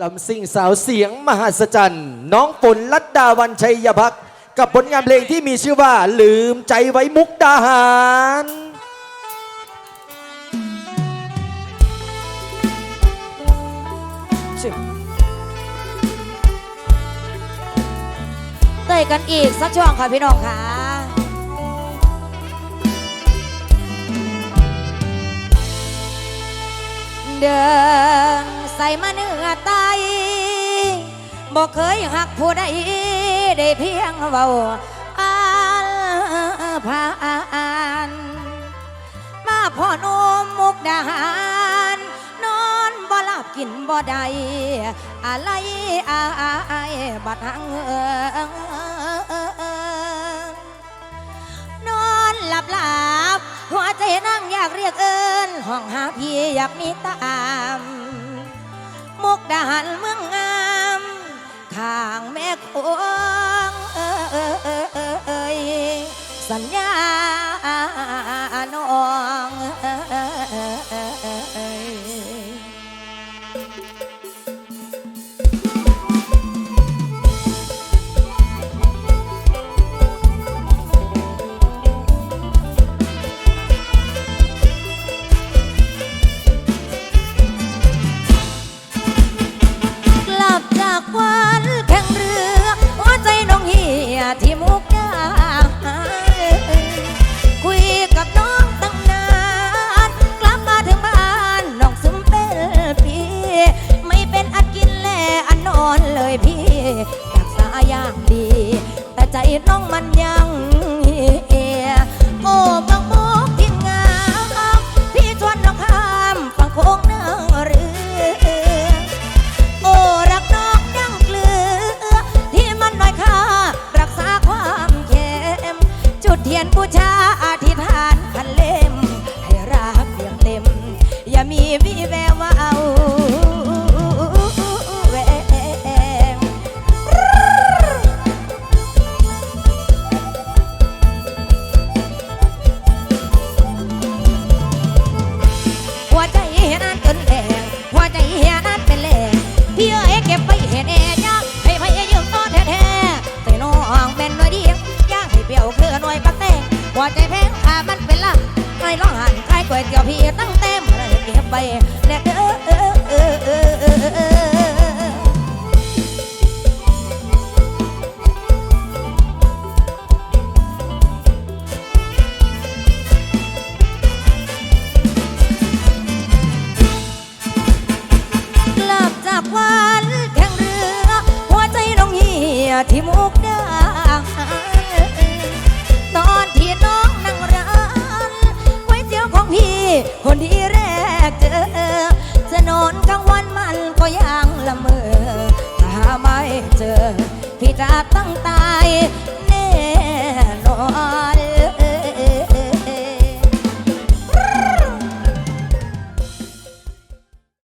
ลำซิ่งสาวเสียงมหัศจรรย์ น้องฝนลัดดาวันชัยพักกับผลงานเพลงที่มีชื่อว่าลืมใจไว้มุกดาหารเตยกันอีกสักช่วงค่ะพี่น้องค่ะเดิน ส่มาเนื้อไตบอกเคยหักผู้ใดได้เพียงเบาอ่านผ่านมาพ่อนมมุกดาหารนอนบ่หลับกินบ่ได้อะไรอายบัดหังเอิงนอนหลับหลับหัวใจนั่งอยากเรียกเอิญห้องหาพี่อยากมีตาม ดาหานเมืองงามข้างแม่คงเอ้ยสัญญา น้องมันยังเอโอ้บาง เปรี้ยวคือหน่อยปักแตงหัวใจแพงอามันเป็นลักไม่ร้องหันขายก๋วยเตี๋ยวพี่ตั้งเต็มเลยเก็บไปแน่เด้อเออเออเออเออเออกลับจากวันแข่งเรือ หัวใจน้องเหียที่มุกดา น้องนั่งร้านก๋วยเตี๋ยวของพี่ คนที่แรกเจอจะนอนกลางวันมันก็ยังละเมอถ้าไม่เจอ พี่จะตั้งตายแน่นอน